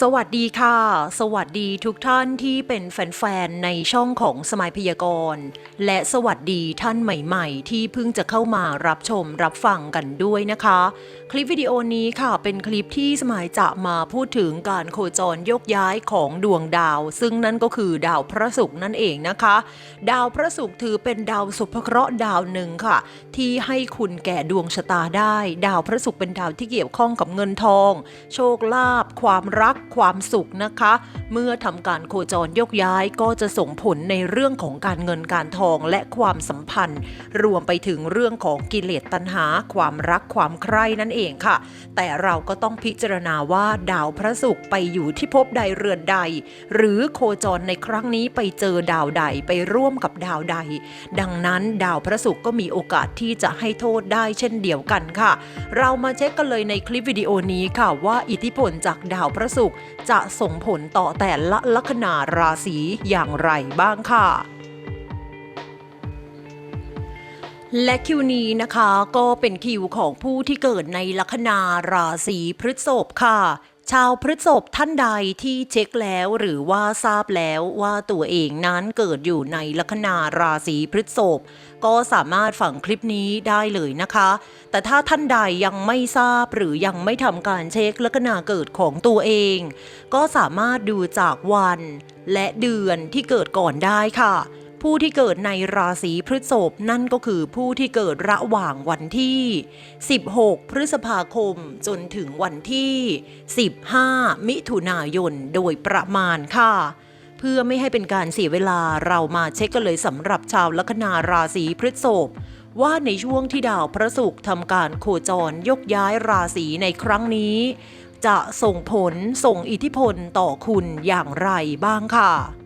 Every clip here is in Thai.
สวัสดีค่ะ สวัสดีทุกท่านที่เป็นแฟนๆ ในช่องของสมัยพยากรณ์ และสวัสดีท่านใหม่ๆ ที่เพิ่งจะเข้ามารับชมรับฟังกันด้วยนะคะ คลิปวิดีโอนี้ค่ะเป็นคลิปที่สมัยจะมาพูดถึงการโคจรยกย้ายของดวงดาว ซึ่งนั่นก็คือดาวพระศุกร์นั่นเองนะคะ ดาวพระศุกร์ถือเป็นดาวสุภเคราะห์ดาวหนึ่งค่ะ ที่ให้คุณแก่ดวงชะตาได้ ดาวพระศุกร์เป็นดาวที่เกี่ยวข้องกับเงินทอง โชคลาภความรักความสุขนะคะ เมื่อทำการโคจรยกย้ายก็จะส่งผลในเรื่องของการเงินการทองและความสัมพันธ์ รวมไปถึงเรื่องของกิเลสตัณหา ความรักความใคร่นั่นเองค่ะ แต่เราก็ต้องพิจารณาว่าดาวพระศุกร์ไปอยู่ที่ภพใดเรือนใด หรือโคจรในครั้งนี้ไปเจอดาวใดไปร่วมกับดาวใด ดังนั้นดาวพระศุกร์ก็มีโอกาสที่จะให้โทษได้เช่นเดียวกันค่ะ เรามาเช็คกันเลยในคลิปวิดีโอนี้ค่ะว่าอิทธิพลจากดาวพระศุกร์จะส่งผลต่อแต่ละลัคนาราศีอย่างไรบ้างค่ะและคิวนี้นะคะก็เป็นคิวของผู้ที่เกิดในลัคนาราศีพฤษภค่ะ ชาวพฤษภท่านใดที่เช็คแล้วหรือว่าทราบแล้วว่าตัวเองนั้นเกิดอยู่ในลัคนาราศีพฤษภก็สามารถฟังคลิปนี้ได้เลยนะคะ แต่ถ้าท่านใดยังไม่ทราบหรือยังไม่ทำการเช็คลัคนาเกิดของตัวเอง ก็สามารถดูจากวัน และเดือนที่เกิดก่อนได้ค่ะ ผู้ที่เกิดในราศีพฤษภนั่นก็คือผู้ที่เกิดระหว่างวันที่ 16 พฤษภาคมจนถึงวันที่ 15 มิถุนายนโดยประมาณค่ะเพื่อไม่ให้เป็นการเสียเวลาเรามาเช็คกันเลยสำหรับชาวลัคนาราศีพฤษภว่าในช่วงที่ดาวพระศุกร์ทำการโคจรยกย้ายราศีในครั้งนี้ จะส่งผลส่งอิทธิพลต่อคุณอย่างไรบ้างค่ะ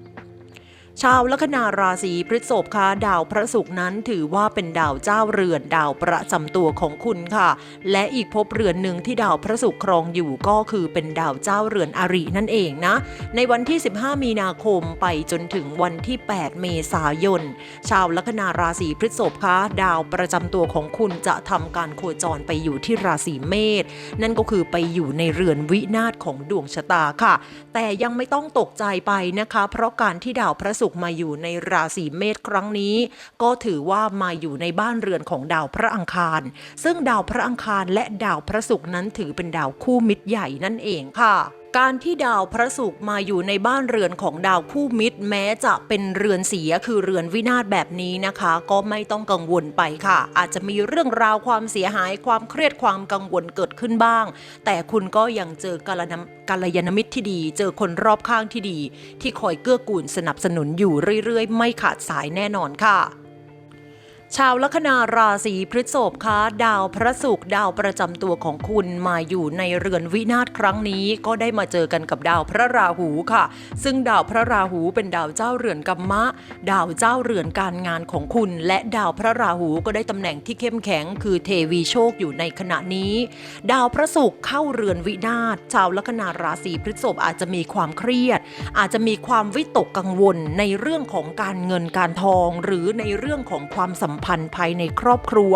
ชาวลัคนาราศีพฤษภคะดาวพระศุกร์นั้นถือว่าเป็นดาวเจ้าเรือนดาวประจำตัวของคุณค่ะ และอีกภพเรือนหนึ่งที่ดาวพระศุกร์ครองอยู่ก็คือเป็นดาวเจ้าเรือนอรินั่นเองนะ ในวันที่ 15 มีนาคมไปจนถึงวันที่ 8 เมษายน ชาวลัคนาราศีพฤษภคะดาวประจำตัวของคุณจะทำการโคจรไปอยู่ที่ราศีเมษนั่นก็คือไปอยู่ในเรือนวินาศของดวงชะตาค่ะ แต่ยังไม่ต้องตกใจไปนะคะ เพราะการที่ดาวพระศุกร์มาอยู่ในราศีเมษครั้งนี้ ก็ถือว่ามาอยู่ในบ้านเรือนของดาวพระอังคาร ซึ่งดาวพระอังคารและดาวพระศุกร์นั้นถือเป็นดาวคู่มิตรใหญ่นั่นเองค่ะ การที่ดาวพระศุกร์มาอยู่ในบ้านเรือนของดาวคู่มิตร แม้จะเป็นเรือนเสียคือเรือนวินาศแบบนี้นะคะ ก็ไม่ต้องกังวลไปค่ะ อาจจะมีเรื่องราวความเสียหายความเครียดความกังวลเกิดขึ้นบ้าง แต่คุณก็ยังเจอกัลยาณกัลยาณมิตรที่ดี เจอคนรอบข้างที่ดี ที่คอยเกื้อกูลสนับสนุนอยู่เรื่อยๆ ไม่ขาดสายแน่นอนค่ะ ชาวลัคนาราศีพฤษภคะดาวพระศุกร์ดาวประจำตัวของคุณมาอยู่ในเรือนวินาศครั้งนี้ ก็ได้มาเจอกันกับดาวพระราหูค่ะ ซึ่งดาวพระราหูเป็นดาวเจ้าเรือนกัมมะ ดาวเจ้าเรือนการงานของคุณ และดาวพระราหูก็ได้ตำแหน่งที่เข้มแข็ง คือเทวีโชคอยู่ในขณะนี้ ดาวพระศุกร์เข้าเรือนวินาศชาวลัคนาราศีพฤษภอาจจะมีความเครียด อาจจะมีความวิตกกังวลในเรื่องของการเงินการทอง หรือในเรื่องของความสัมพันธ์พันธ์ภายในครอบครัว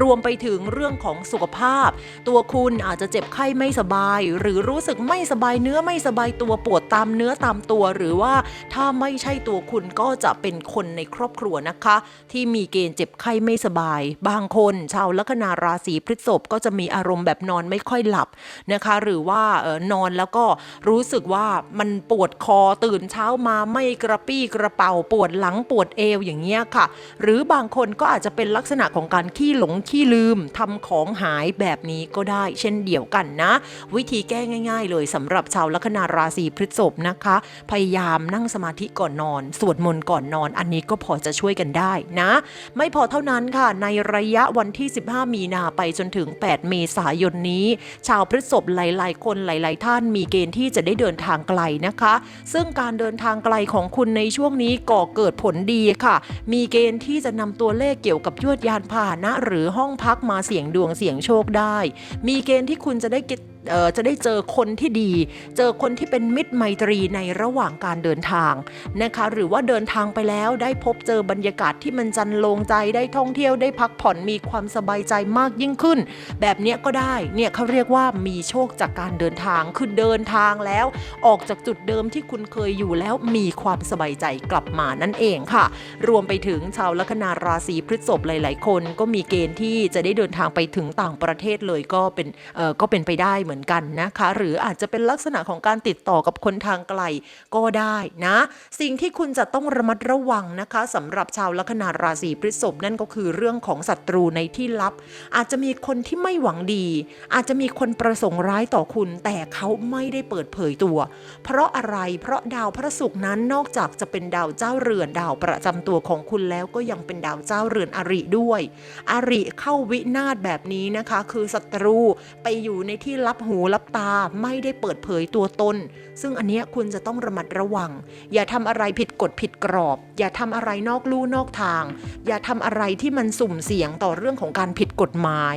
รวมไปถึงเรื่องของสุขภาพ ตัวคุณอาจจะเจ็บไข้ไม่สบาย หรือรู้สึกไม่สบายเนื้อไม่สบายตัวปวดตามเนื้อตามตัว หรือว่าถ้าไม่ใช่ตัวคุณก็จะเป็นคนในครอบครัวนะคะ ที่มีเกณฑ์เจ็บไข้ไม่สบาย บางคน ชาวลัคนาราศีพฤษภก็จะมีอารมณ์แบบนอนไม่ค่อยหลับนะคะ หรือว่าออนอนแล้วก็รู้สึกว่ามันปวดคอตื่นเช้ามาไม่กระปี้กระเป๋าปวดหลังปวดเอวอย่างเงี้ยค่ะ หรือบางคนก็อาจจะเป็นลักษณะของการขี้หลงขี้ลืมทำของหายแบบนี้ก็ได้ เช่นเดียวกันนะ วิธีแก้ง่าย ๆ เลยสำหรับชาวลัคนาราศีพฤษภนะคะ พยายามนั่งสมาธิก่อนนอน สวดมนต์ก่อนนอน อันนี้ก็พอจะช่วยกันได้นะ ไม่พอเท่านั้นค่ะ ในระยะวันที่ 15 มีนาไปจนถึง 8 เมษายนนี้ ชาวพฤษภหลาย ๆ คนหลาย ๆ ท่านมีเกณฑ์ที่จะได้เดินทางไกลนะคะ ซึ่งการเดินทางไกลของคุณในช่วงนี้ก่อเกิดผลดีค่ะ มีเกณฑ์ที่จะนำตัวเลขเกี่ยวกับยวดยานพาหนะ หรือห้องพักมาเสี่ยงดวงเสี่ยงโชคได้ มีเกณฑ์ที่คุณจะได้เจะได้เจอคนที่ดี เจอคนที่เป็นมิตรไมตรีในระหว่างการเดินทางนะคะ หรือว่าเดินทางไปแล้วได้พบเจอบรรยากาศที่มันจันลงใจได้ท่องเที่ยวได้พักผ่อนมีความสบายใจมากยิ่งขึ้น แบบเนี้ยก็ได้เนี่ยเขาเรียกว่ามีโชคจากการเดินทางคือเดินทางแล้ว ออกจากจุดเดิมที่คุณเคยอยู่แล้วมีความสบายใจกลับมานั่นเองค่ะ รวมไปถึงชาวลัคนาราศีพฤษภหลาย ๆ คน ก็มีเกณฑ์ที่จะได้เดินทางไปถึงต่างประเทศเลยก็เป็นก็เป็นไปได้เหมือนกันนะคะ หรืออาจจะเป็นลักษณะของการติดต่อกับคนทางไกลก็ได้นะ สิ่งที่คุณจะต้องระมัดระวังนะคะสำหรับชาวลัคนาราศีพฤษภนั่นก็คือเรื่องของศัตรูในที่ลับ อาจจะมีคนที่ไม่หวังดี อาจจะมีคนประสงค์ร้ายต่อคุณ แต่เขาไม่ได้เปิดเผยตัว เพราะอะไรเพราะดาวพระศุกร์นั้นนอกจากจะเป็นดาวเจ้าเรือนดาวประจำตัวของคุณแล้วก็ยังเป็นดาวเจ้าเรือนอริด้วย อริเข้าวินาศแบบนี้นะคะ คือศัตรูไปอยู่ในที่ลับหูรับตาไม่ได้เปิดเผยตัวตน ซึ่งอันเนี้ยคุณจะต้องระมัดระวัง อย่าทำอะไรผิดกฎผิดกรอบ อย่าทำอะไรนอกลู่นอกทาง อย่าทำอะไรที่มันสุ่มเสี่ยงต่อเรื่องของการผิดกฎหมาย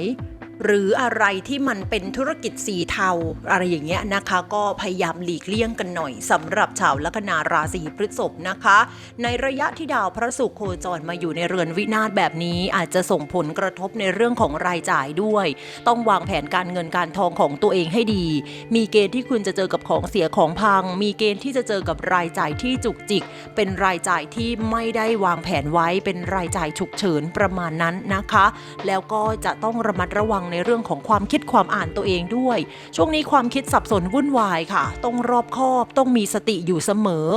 หรืออะไรที่มันเป็นธุรกิจสีเทาอะไรอย่างเงี้ยนะคะ ก็พยายามหลีกเลี่ยงกันหน่อยสำหรับชาวลัคนาราศีพฤษภนะคะ ในระยะที่ดาวพระศุกร์โคจรมาอยู่ในเรือนวินาศแบบนี้ อาจจะส่งผลกระทบในเรื่องของรายจ่ายด้วย ต้องวางแผนการเงินการทองของตัวเองให้ดี มีเกณฑ์ที่คุณจะเจอกับของเสียของพัง มีเกณฑ์ที่จะเจอกับรายจ่ายที่จุกจิก เป็นรายจ่ายที่ไม่ได้วางแผนไว้เป็นรายจ่ายฉุกเฉินประมาณนั้นนะคะ แล้วก็จะต้องระมัดระวังในเรื่องของความคิดความอ่านตัวเองด้วย ช่วงนี้ความคิดสับสนวุ่นวายค่ะ ต้องรอบคอบต้องมีสติอยู่เสมอ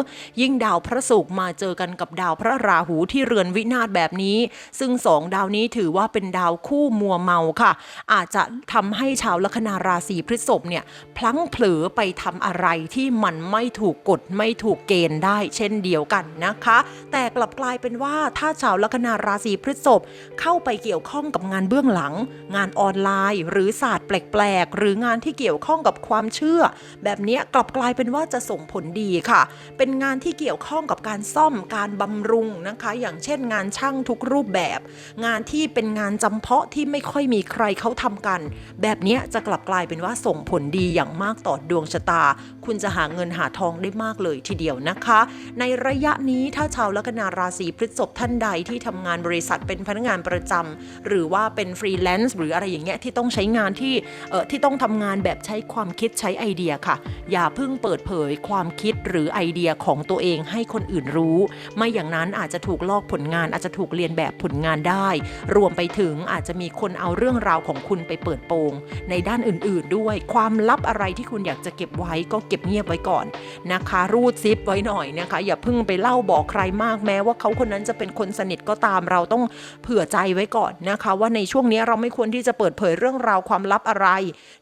ยิ่งดาวพระศุกร์มาเจอกันกับดาวพระราหูที่เรือนวินาศแบบนี้ ซึ่งสองดาวนี้ถือว่าเป็นดาวคู่มัวเมาค่ะ อาจจะทำให้ชาวลัคนาราศีพฤษภเนี่ยพลั้งเผลอไปทำอะไรที่มันไม่ถูกกฎไม่ถูกเกณฑ์ได้เช่นเดียวกันนะคะ แต่กลับกลายเป็นว่าถ้าชาวลัคนาราศีพฤษภเข้าไปเกี่ยวข้องกับงานเบื้องหลัง งานออนไลน์ หรือศาสตร์แปลกๆ หรืองานที่เกี่ยวข้องกับความเชื่อ แบบนี้กลับกลายเป็นว่าจะส่งผลดีค่ะ เป็นงานที่เกี่ยวข้องกับการซ่อมการบำรุงนะคะ อย่างเช่นงานช่างทุกรูปแบบ งานที่เป็นงานจำเพาะที่ไม่ค่อยมีใครเขาทำกัน แบบนี้จะกลับกลายเป็นว่าส่งผลดีอย่างมากต่อดวงชะตา คุณจะหาเงินหาทองได้มากเลยทีเดียวนะคะ ในระยะนี้ถ้าชาวลัคนาราศีพฤษภท่านใดที่ทำงานบริษัทเป็นพนักงานประจำหรือว่าเป็นฟรีแลนซ์หรืออะไรอย่างเงี้ยที่ต้องใช้งานที่เอ่อที่ต้องทำงานแบบใช้ความคิดใช้ไอเดียค่ะ อย่าเพิ่งเปิดเผยความคิดหรือไอเดียของตัวเองให้คนอื่นรู้ ไม่อย่างนั้นอาจจะถูกลอกผลงานอาจจะถูกเรียนแบบผลงานได้ รวมไปถึงอาจจะมีคนเอาเรื่องราวของคุณไปเปิดโปง ในด้านอื่น ๆ ด้วยความลับอะไรที่คุณอยากจะเก็บไว้ก็เก็บเงียบไว้ก่อนนะคะ รูดซิปไว้หน่อยนะคะ อย่าเพิ่งไปเล่าบอกใครมากแม้ว่าเขาคนนั้นจะเป็นคนสนิทก็ตามเราต้องเผื่อใจไว้ก่อนนะคะ ว่าในช่วงนี้เราไม่ควรที่จะเปิดดเผยเรื่องราวความลับอะไร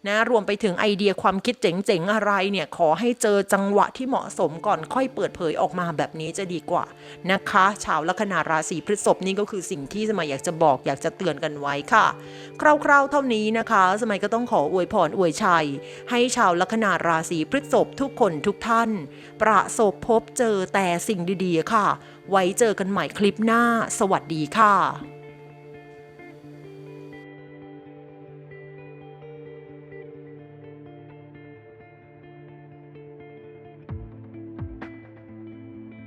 นะรวมไปถึงไอเดียความคิดเจ๋งๆอะไรเนี่ยขอให้เจอจังหวะที่เหมาะสมก่อนค่อยเปิดเผยออกมาแบบนี้จะดีกว่านะคะ ชาวลัคนาราศีพฤษภนี่ก็คือสิ่งที่สมัยอยากจะบอกอยากจะเตือนกันไว้ค่ะ คร่าวๆเท่านี้นะคะ สมัยก็ต้องขออวยพรอวยชัย ให้ชาวลัคนาราศีพฤษภทุกคนทุกท่าน ประสบพบเจอแต่สิ่งดีๆค่ะ ไว้เจอกันใหม่คลิปหน้า สวัสดีค่ะ